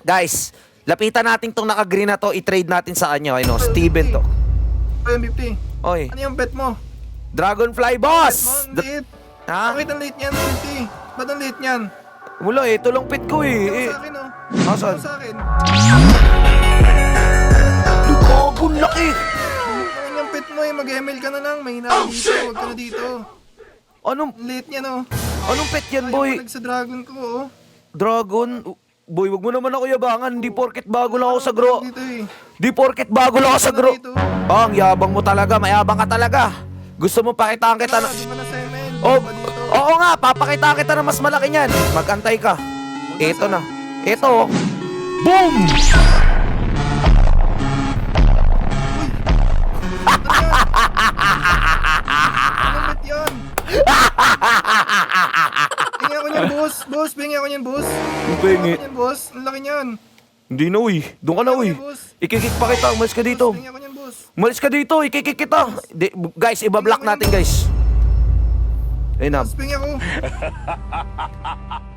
Guys, lapitan natin tong naka-green na to, i-trade natin sa kanya. Ano, Steven to. MVP. Oy, Ano yung bet mo? Dragonfly Bet mo, boss! ang liit. ha? Bakit ang liit niyan, MVP? Ba't ang liit niyan? Wala eh, ito lang pit ko eh. Ikaw eh. sa akin, oh. Asan? Ikaw sa akin. Lugabon laki! Ang yung pet mo eh, mag-ML ka na lang. May hinahin dito, huwag ka na dito. Anong, Ang liit niyan, oh. anong pet yan, Ayaw boy? ko nag sa dragon ko, oh. Dragon? Boy, wag mo naman ako yabangan. Di porket bago lang ako sa gro... Dito eh. Di porket bago lang ako sa gro... Oh, ang yabang mo talaga. Mayabang ka talaga. Gusto mo pakitaan kita na... Oh, oo nga, papakita kita na mas malaki niyan. Magantay ka. Ito na. Ito. oh. Boom! Anong bet yan? Boss. Boss, bingi ako niyan, boss. Ang Bingi ako niyan, boss. Ang laki niyan. Hindi na, uy. Doon ka na, uy. Ikikik pa kita. Umalis ka dito. Bingi ako niyan, boss. Umalis ka dito. Ikikik kita. Di, guys, ibablock natin, guys. Ayun na. Boss, bingi ako.